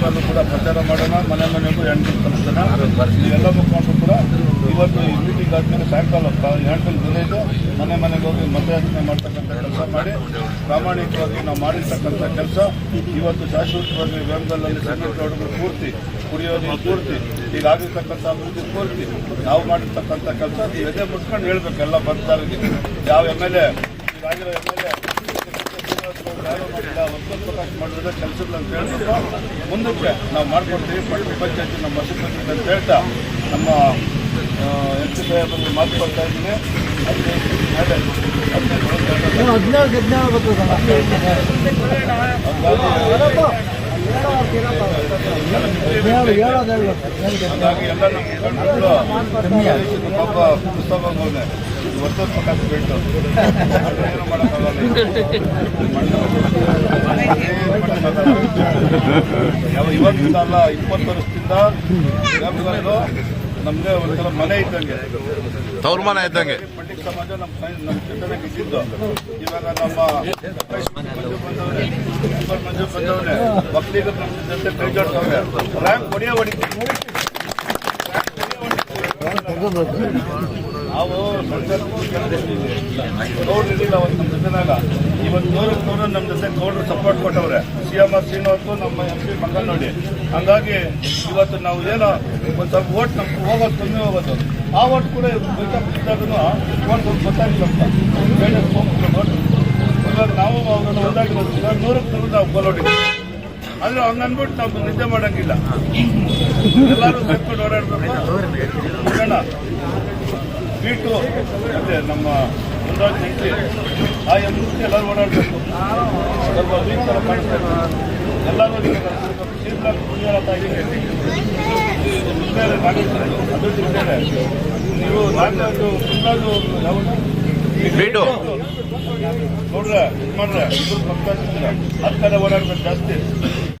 ಊರಿನಲ್ಲೂ ಕೂಡ ಪ್ರಚಾರ ಮಾಡೋಣ, ಮನೆ ಮನೆಗೂ ಎಂಟು ತಲುಪಿಸೋಣ ಎಲ್ಲ ಮುಖಂಡರು ಕೂಡ ಇವತ್ತು ಈ ಮೀಟಿಂಗ್ ಆದ್ಮೇಲೆ ಸಾಯಂಕಾಲ ಎಂಟು ಇದೆ ಮನೆ ಮನೆಗೆ ಹೋಗಿ ಮತಯಾಚನೆ ಮಾಡ್ತಕ್ಕಂಥ ಕೆಲಸ ಮಾಡಿ, ಪ್ರಾಮಾಣಿಕವಾಗಿ ನಾವು ಮಾಡಿರ್ತಕ್ಕಂಥ ಕೆಲಸ ಇವತ್ತು ಶಾಶ್ವತವಾಗಿ ವೇಮದಲ್ಲಿ ಸಂಘಟನೆಗಳು ಪೂರ್ತಿ ಕುಡಿಯೋದು ಪೂರ್ತಿ, ಈಗ ಆಗಿರ್ತಕ್ಕಂಥ ಅಭಿವೃದ್ಧಿ ಪೂರ್ತಿ. ನಾವು ಮಾಡಿರ್ತಕ್ಕಂಥ ಕೆಲಸ ಎದೆ ಮುಟ್ಕೊಂಡು ಹೇಳ್ಬೇಕು ಎಲ್ಲ ಬರ್ತಾರಿಗೆ ಯಾವ ಎಂ ಎಲ್ ಎ ಪ್ರಕಾಶ್ ಮಾಡಿದ್ರೆ ಕೆಲಸಗಳು ಅಂತ ಹೇಳ್ಬಿಟ್ಟು ಮುಂದಕ್ಕೆ ನಾವು ಮಾಡ್ಕೊಡ್ತೀವಿ ಪಟ್ಟಣ ಪಂಚಾಯತಿ ನಮ್ಮ ಮಸಿ ಪಂಚಾಯತ್ ಅಂತ ಹೇಳ್ತಾ ನಮ್ಮ ಎಂ ಪಿ ಸಾಹೇಬರಿಗೆ ಮಾತು ಕೊಡ್ತಾ ಇದ್ದೀನಿ ಹದಿನೈದು ಹದಿನೈದು ಹಾಗಾಗಿ ಎಲ್ಲ ನಮ್ಮ ಪಾಪ ಬಿಟ್ಟು. ಏನು ಮಾಡೋಕ್ಕಾಗಲ್ಲ ಯಾವ ಇವತ್ತಿಂದ ಅಲ್ಲ ಇಪ್ಪತ್ತು ವರ್ಷದಿಂದ ನಮ್ಗೆ ಸಲ ಮನೆ ಇದ್ದಂಗೆ. ತವ್ರ ಮನೆ ಇದ್ದಂಗೆ. ಪಂಡಿತ್ ಸಮಾಜ ನಮ್ಮ ನಮ್ಮ ಜೊತೆನಾಗ ಇದ್ದಿದ್ದು. ಇವಾಗ ನಮ್ಮ ನಮ್ಮ ಜೊತೆ ಕೈ ಜೋಡ್ತವ್ರೆ ರ್ಯಾಂಕ್ ಹೊಡೆಯೋ ಹೊಡಿತೀವಿ ನಾವು ಗೌಡ್ರು ಇರಲಿಲ್ಲ ಅವತ್ತು ನಮ್ಮ ಜೊತೆನಾಗ ಇವತ್ತು ನೂರಕ್ಕೆ ನೂರು ನಮ್ಮ ಜೊತೆ ಗೌಡ್ರು ಸಪೋರ್ಟ್ ಕೊಟ್ಟವ್ರೆ ಸಿ ಎಂ ಆರ್ ನಮ್ಮ ಎಂ ಪಿ ನೋಡಿ ಹಂಗಾಗಿ ಇವತ್ತು ನಾವು ಏನೋ ಒಂದು ಸ್ವಲ್ಪ ಓಟ್ ನಮ್ಗೆ ಹೋಗೋದು ಕಮ್ಮಿ ಹೋಗೋದು ಆ ಓಟ್ ಕೂಡ ಇವತ್ತು ಓಟ್ ಗೊತ್ತಾಗಿಲ್ಲ ಓಟ್ ಇವಾಗ ನಾವು ಅವ್ರನ್ನ ಒಂದಾಗಿ ಇವಾಗ ನೂರಕ್ಕೆ ನೂರು ನಾವು ಹೊಡಿತೀವಿ ಆದ್ರೆ ಅವ್ನ ಅನ್ಬಿಟ್ಟು ನಾವು ನಿದ್ದೆ ಮಾಡಂಗಿಲ್ಲ. ಎಲ್ಲರೂ ಸೇರ್ಕೊಂಡು ಓಡಾಡ್ಬೇಕು. ಬೀಟು ಮತ್ತೆ ನಮ್ಮ ಮುಂದಾಜ್ ಹೆಂಡತಿ, ಆ ಎಂಬುದಕ್ಕೆ ಎಲ್ಲರೂ ಓಡಾಡಬೇಕು. ಸ್ವಲ್ಪ ಕಾಣಿಸ್ಬೇಕು ಎಲ್ಲರೂ ಶೀತಲ ಕುಡಿಯೋಣ ತಾಯಿಗೆ ಅದು ತಿಂತಾರೆ ನೀವು ನಾಲ್ಕು ಮುಂದಾಜು ಯಾವ ನೋಡ್ರ ಇದು ಮಾಡ್ರ ಇಬ್ಬರು ಪಕ್ಕ ಹತ್ತು ಕಡೆ ಓಡಾಡ್ಬೇಕು ಜಾಸ್ತಿ.